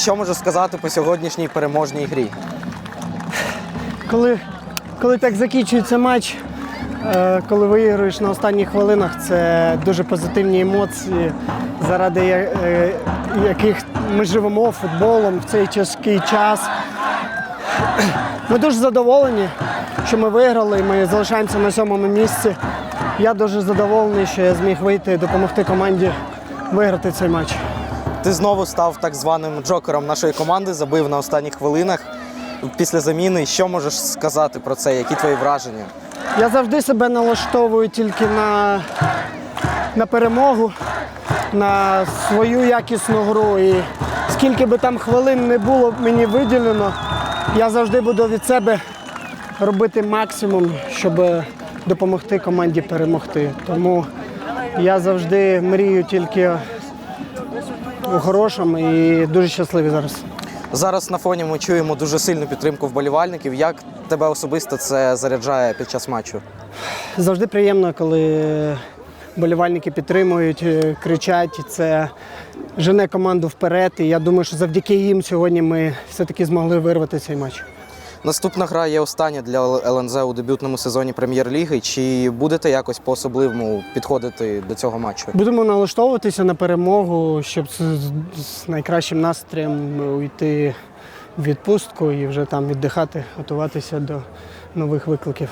Що можеш сказати по сьогоднішній переможній грі? Коли, коли так закінчується матч, е, коли виграєш на останніх хвилинах, це дуже позитивні емоції, заради е, яких ми живемо футболом в цей тяжкий час. Ми дуже задоволені, що ми виграли, ми залишаємося на сьомому місці. Я дуже задоволений, що я зміг вийти і допомогти команді виграти цей матч. Ти знову став так званим джокером нашої команди, забив на останніх хвилинах після заміни. Що можеш сказати про це? Які твої враження? Я завжди себе налаштовую тільки на, на перемогу, на свою якісну гру. І скільки би там хвилин не було мені виділено, я завжди буду від себе робити максимум, щоб допомогти команді перемогти. Тому я завжди мрію тільки у хорошому і дуже щасливі зараз. Зараз на фоні ми чуємо дуже сильну підтримку вболівальників. Як тебе особисто це заряджає під час матчу? Завжди приємно, коли болівальники підтримують, е, кричать. Це жене команду вперед. І я думаю, що завдяки їм сьогодні ми все-таки змогли вирвати цей матч. Наступна гра є остання для ЛНЗ у дебютному сезоні прем'єр-ліги. Чи будете якось по-особливому підходити до цього матчу? Будемо налаштовуватися на перемогу, щоб з найкращим настроєм уйти в відпустку і вже там віддихати, готуватися до нових викликів.